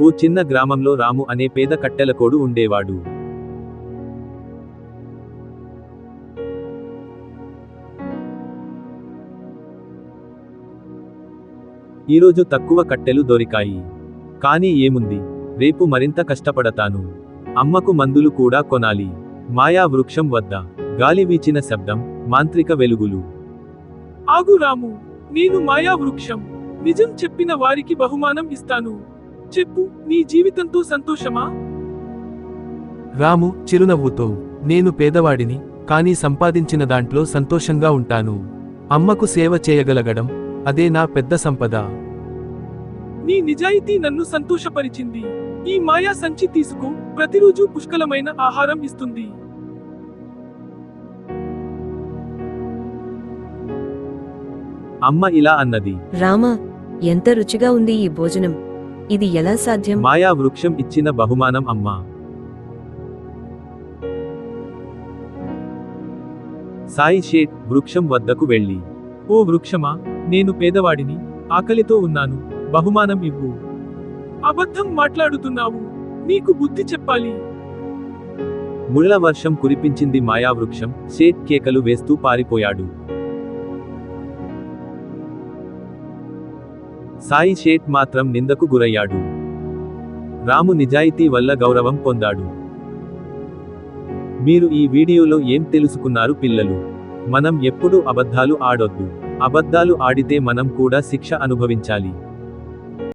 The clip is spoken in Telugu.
ఓ చిన్న గ్రామంలో రాము అనే పేద కట్టెలకోడు ఉండేవాడు. ఈరోజు తక్కువ కట్టెలు దొరికాయి. కానీ ఏముంది? రేపు మరింత కష్టపడతాను. అమ్మకు మందులు కూడా కొనాలి. మాయా వృక్షం వద్ద గాలి వీచిన శబ్దం మాంత్రిక వెలుగులు. ఆగు రాము! నేను మాయా వృక్షం. నిజం చెప్పిన వారికి బహుమానం ఇస్తాను. చెప్పు నీ జీవితంతో సంతోషమా? రాము చిరునవ్వుతో నేను పేదవాడిని కానీ సంపాదించిన దాంట్లో సంతోషంగా ఉంటాను. అమ్మకు సేవ చేయగలగడం అదే నా పెద్ద సంపద. నీ నిజాయితీ నన్ను సంతోషపరిచింది. ఈ మాయా సంచి తీసుకో ప్రతిరోజు పుష్కలమైన ఆహారం ఇస్తుంది. అమ్మ ఇలా అన్నది. రామా ఎంత రుచిగా ఉంది ఈ భోజనం. ఇది ఎలా సాధ్యం? మాయా వృక్షం ఇచ్చిన బహుమానం అమ్మా. సాయి షేట్ వృక్షం వద్దకు వెళ్ళి ఓ వృక్షమా నేను పేదవాడిని ఆకలితో ఉన్నాను బహుమానం ఇవ్వు. అబద్ధం మాట్లాడుతున్నావు నీకు బుద్ధి చెప్పాలి. ముళ్ళ వర్షం కురిపించింది మాయా వృక్షం షేట్ కేకలు వేస్తూ పారిపోయాడు. సాయి షేట్ మాత్రం నిందకు గురయ్యాడు. రాము నిజాయితీ వల్ల గౌరవం పొందాడు. మీరు ఈ వీడియోలో ఏం తెలుసుకున్నారు పిల్లలు? మనం ఎప్పుడూ అబద్ధాలు ఆడొద్దు. అబద్ధాలు ఆడితే మనం కూడా శిక్ష అనుభవించాలి.